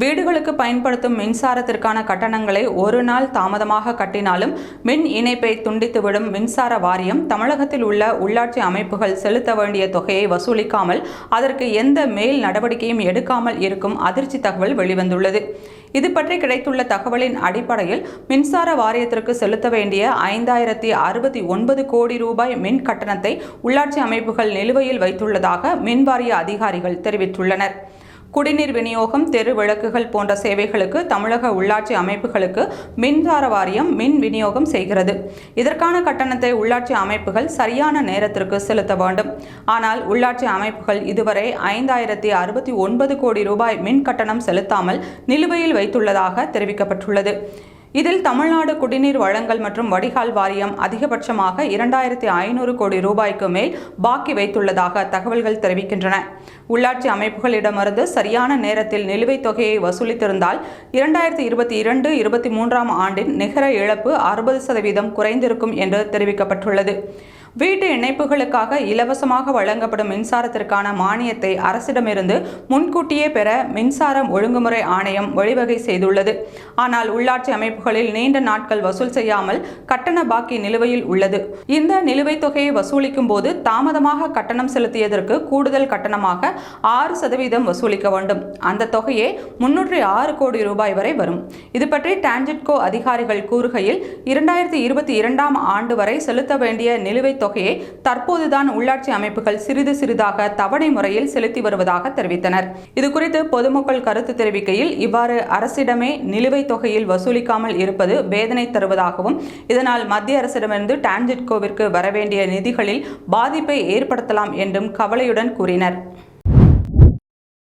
வீடுகளுக்கு பயன்படுத்தும் மின்சாரத்திற்கான கட்டணங்களை ஒரு நாள் தாமதமாக கட்டினாலும் மின் இணைப்பை துண்டித்துவிடும் மின்சார வாரியம் தமிழகத்தில் உள்ள உள்ளாட்சி அமைப்புகள் செலுத்த வேண்டிய தொகையை வசூலிக்காமல் அதற்கு எந்த மேல் நடவடிக்கையும் எடுக்காமல் இருக்கும் அதிர்ச்சி தகவல் வெளிவந்துள்ளது. இது பற்றி கிடைத்துள்ள தகவலின் அடிப்படையில் மின்சார வாரியத்திற்கு செலுத்த வேண்டிய ஐந்தாயிரத்தி அறுபத்தி ஒன்பது கோடி ரூபாய் மின் கட்டணத்தை உள்ளாட்சி அமைப்புகள் நிலுவையில் வைத்துள்ளதாக மின்வாரிய அதிகாரிகள் தெரிவித்துள்ளனர். குடிநீர் விநியோகம் தெரு விளக்குகள் போன்ற சேவைகளுக்கு தமிழக உள்ளாட்சி அமைப்புகளுக்கு மின்சார வாரியம் மின் விநியோகம் செய்கிறது. இதற்கான கட்டணத்தை உள்ளாட்சி அமைப்புகள் சரியான நேரத்திற்கு செலுத்த வேண்டும். ஆனால் உள்ளாட்சி அமைப்புகள் இதுவரை ஐந்தாயிரத்தி அறுபத்தி ஒன்பது கோடி ரூபாய் மின் கட்டணம் செலுத்தாமல் நிலுவையில் வைத்துள்ளதாக தெரிவிக்கப்பட்டுள்ளது. இதில் தமிழ்நாடு குடிநீர் வழங்கல் மற்றும் வடிகால் வாரியம் அதிகபட்சமாக இரண்டாயிரத்தி ஐநூறு கோடி ரூபாய்க்கு மேல் பாக்கி வைத்துள்ளதாக தகவல்கள் தெரிவிக்கின்றன. உள்ளாட்சி அமைப்புகளிடமிருந்து சரியான நேரத்தில் நிலுவைத் தொகையை வசூலித்திருந்தால் இரண்டாயிரத்தி இருபத்தி இரண்டு இருபத்தி மூன்றாம் ஆண்டின் நிகர இழப்பு அறுபது சதவீதம் குறைந்திருக்கும் என்று தெரிவிக்கப்பட்டுள்ளது. வீட்டு இணைப்புகளுக்காக இலவசமாக வழங்கப்படும் மின்சாரத்திற்கான மானியத்தை அரசிடமிருந்து முன்கூட்டியே பெற மின்சாரம் ஒழுங்குமுறை ஆணையம் வழிவகை செய்துள்ளது. ஆனால் உள்ளாட்சி அமைப்புகளில் நீண்ட நாட்கள் வசூல் செய்யாமல் கட்டண பாக்கி நிலுவையில் உள்ளது. இந்த நிலுவைத் தொகையை வசூலிக்கும் போது தாமதமாக கட்டணம் செலுத்தியதற்கு கூடுதல் கட்டணமாக ஆறு சதவீதம் வசூலிக்க வேண்டும். அந்த தொகையே முன்னூற்றி ஆறு கோடி ரூபாய் வரை வரும். இது பற்றி டான்ஜெட்கோ அதிகாரிகள் கூறுகையில் இரண்டாயிரத்தி இருபத்தி இரண்டாம் ஆண்டு வரை செலுத்த வேண்டிய நிலுவைத் தொகையை தற்போதுதான் உள்ளாட்சி அமைப்புகள் சிறிது சிறிதாக தவணை முறையில் செலுத்தி வருவதாக தெரிவித்தனர். இதுகுறித்து பொதுமக்கள் கருத்து தெரிவிக்கையில் இவ்வாறு அரசிடமே நிலுவைத் தொகையில் வசூலிக்காமல் இருப்பது வேதனை தருவதாகவும் இதனால் மத்திய அரசிடமிருந்து டான்ஜெட்கோவிற்கு வரவேண்டிய நிதிகளில் பாதிப்பை ஏற்படுத்தலாம் என்றும் கவலையுடன் கூறினர்.